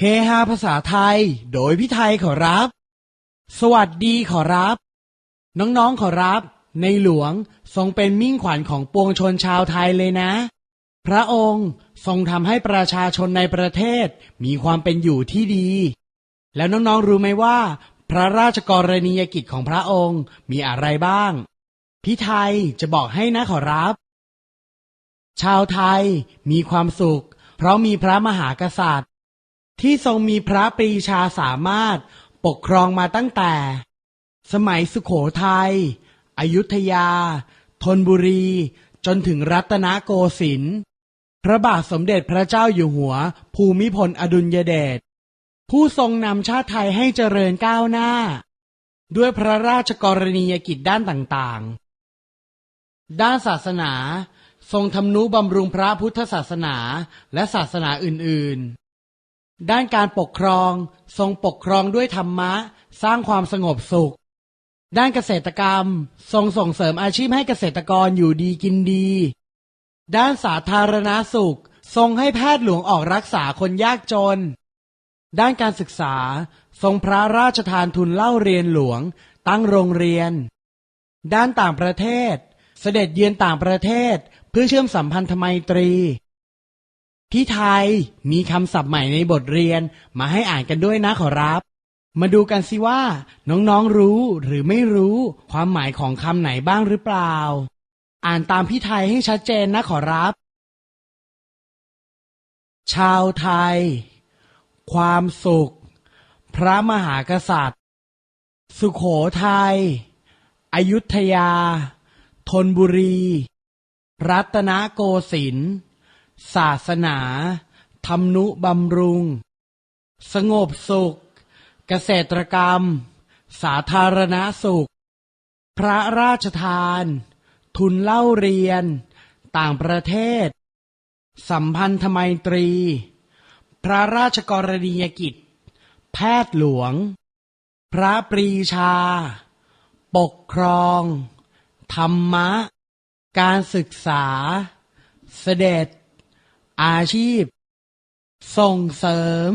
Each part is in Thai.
เฮฮาภาษาไทย โดยพี่ไทยขอรับ สวัสดีขอรับ น้องๆขอรับ ในหลวงทรงเป็นมิ่งขวัญของปวงชนชาวไทยเลยนะ พระองค์ทรงทำให้ประชาชนในประเทศมีความเป็นอยู่ที่ดี แล้วน้องๆรู้ไหมว่า พระราชกรณียกิจของพระองค์มีอะไรบ้าง พี่ไทยจะบอกให้นะขอรับ ชาวไทยมีความสุข เพราะมีพระมหากษัตริย์ ที่ทรงมีพระปรีชาสามารถปกครองมาตั้งแต่ สมัยสุขโขทัยอยุธยา ธนบุรี จนถึงรัตนโกสินทร์พระบาทสมเด็จพระเจ้าอยู่หัว ภูมิพลอดุลยเดชผู้ทรงนำชาติไทยให้เจริญก้าวหน้า ด้วยพระราชกรณียกิจด้านต่างๆ ด้านศาสนาทรงทำนุบำรุงพระพุทธศาสนาและศาสนาอื่นๆ ด้านการปกครองทรงปกครองด้วยธรรมะ สร้างความสงบสุข ด้านเกษตรกรรม ทรงส่งเสริมอาชีพให้เกษตรกรอยู่ดีกินดี ด้านสาธารณาสุข ทรงให้แพทย์หลวงออกรักษาคนยากจน ด้านการศึกษา ทรงพระราชทานทุนเล่าเรียนหลวง ตั้งโรงเรียน ด้านต่างประเทศ เสด็จเยือนต่างประเทศ เพื่อเชื่อมสัมพันธไมตรี พี่ไทยมีคำศัพท์ใหม่ในบทเรียนมาให้อ่านกันด้วยนะขอรับ มาดูกันสิว่า น้องๆรู้หรือไม่รู้ความหมายของคำไหนบ้างหรือเปล่า อ่านตามพี่ไทยให้ชัดเจนนะขอรับ ชาวไทย ความสุข พระมหากษัตริย์ สุขโขทัยอยุธยา ธนบุรี รัตนโกสินทร์ ศาสนาธรรมนุบำรุง สงบสุข เกษตรกรรม สาธารณสุข พระราชทาน ทุนเล่าเรียน ต่างประเทศ สัมพันธไมตรี พระราชกรณียกิจ แพทย์หลวง พระปรีชา ปกครอง ธรรมะ การศึกษา เสด็จ อาชีพ ส่งเสริม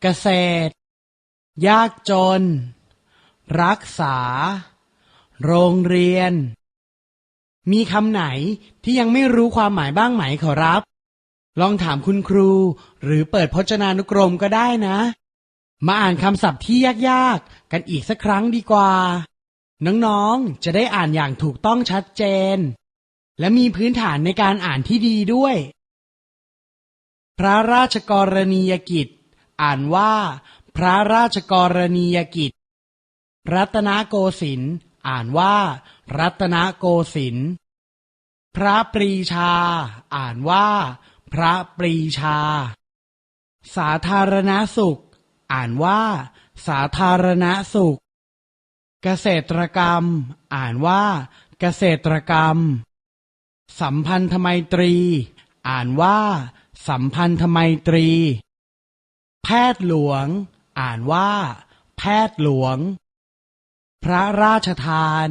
เกษตร ยากจน รักษา โรงเรียน มีคำไหนที่ยังไม่รู้ความหมายบ้างไหมขอรับ ลองถามคุณครู หรือเปิดพจนานุกรมก็ได้นะ มาอ่านคำศัพท์ที่ยากๆ กันอีกสักครั้งดีกว่า น้องๆ จะได้อ่านอย่างถูกต้องชัดเจนและมีพื้นฐานในการอ่านที่ดีด้วย พระราชกรณียกิจ อ่านว่า พระราชกรณียกิจ รัตนโกสินทร์อ่านว่า รัตนโกสินทร์พระปรีชา อ่านว่า พระปรีชา สาธารณสุข อ่านว่า สาธารณสุข เกษตรกรรม อ่านว่า เกษตรกรรม สัมพันธไมตรี อ่านว่า สัมพันธไมตรี แพทย์หลวง อ่านว่า แพทย์หลวง พระราชทาน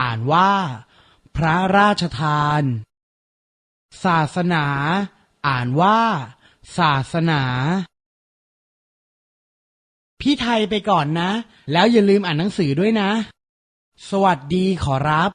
อ่านว่า พระราชทาน ศาสนา อ่านว่า ศาสนา พี่ไทยไปก่อนนะ แล้วอย่าลืมอ่านหนังสือด้วยนะ สวัสดีขอรับ